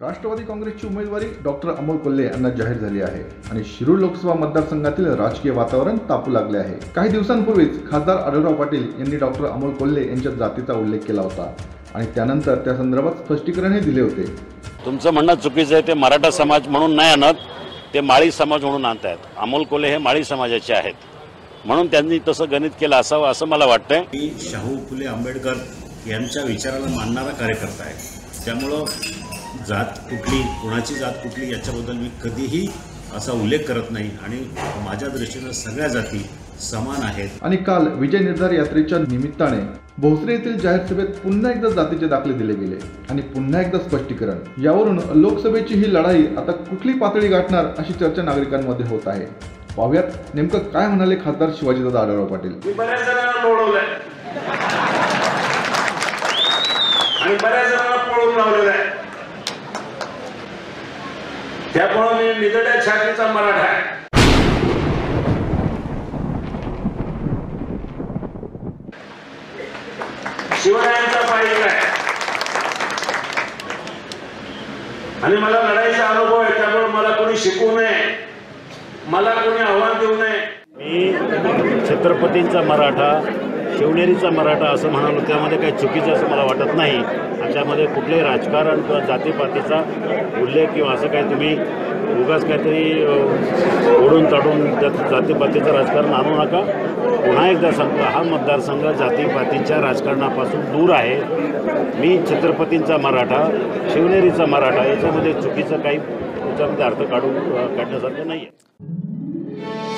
राष्ट्रवादी काँग्रेसची उमेदवारी डॉक्टर अमोल कोल्हे यांना जाहीर झाली आहे. आणि शिरूर लोकसभा मतदारसंघातील राजकीय वातावरण तापू लागले आहे. काही दिवसांपूर्वीच खासदार आढळराव पाटील यांनी डॉक्टर अमोल कोल्हे यांच्या जातीचा उल्लेख केला होता. आणि त्यानंतर त्या संदर्भात स्पष्टीकरणही दिले होते. तुमचं म्हणणं चुकीचं आहे. ते मराठा समाज म्हणून नाही आणत. ते माळी समाज म्हणून आणतायत. अमोल कोल्हे हे माळी समाजाचे आहेत. म्हणून त्यांनी तसं गणित केलं असावं असं मला वाटतंय. मी शाहू फुले आंबेडकर यांच्या विचाराला मानणारा कार्यकर्ता आहे. त्यामुळं जात कुठली कोणाची जात कुठली याच्याबद्दल मी कधीही असा उल्लेख करत नाही. आणि माझ्या दृष्टीनं सगळ्या जाती समान आहेत. आणि काल विजय निर्धार यात्रेच्या निमित्ताने भोसरे येथील जाहीर सभेत पुन्हा एकदा जातीचे दाखले दिले गेले. आणि पुन्हा एकदा स्पष्टीकरण. यावरून लोकसभेची ही लढाई आता कुठली पातळी गाठणार अशी चर्चा नागरिकांमध्ये होत आहे. पाहुयात नेमकं काय म्हणाले खासदार शिवाजीदादा आढळराव पाटील. आणि बऱ्याच त्यामुळं मी निधड्या छातीचा मराठा आहे. शिवरायांचा पाहिजे आहे. आणि मला लढाईचा अनुभव आहे त्यामुळे मला कोणी शिकवू नये मला कोणी आव्हान देऊ नये. मी छत्रपतींचा मराठा शिवनेरीचा मराठा असं म्हणालो त्यामध्ये काही चुकीचं असं मला वाटत नाही. आणि त्यामध्ये कुठलंही राजकारण किंवा जातीपातीचा उल्लेख किंवा असं काही तुम्ही उगाच काहीतरी ओढून ताडून त्यात जातीपातीचं राजकारण आणू नका. पुन्हा एकदा सांगतो हा मतदारसंघ जातीपातीच्या राजकारणापासून दूर आहे. मी छत्रपतींचा मराठा शिवनेरीचा मराठा याच्यामध्ये चुकीचं काही त्याच्यामध्ये अर्थ काढून काढण्यासारखं नाही आहे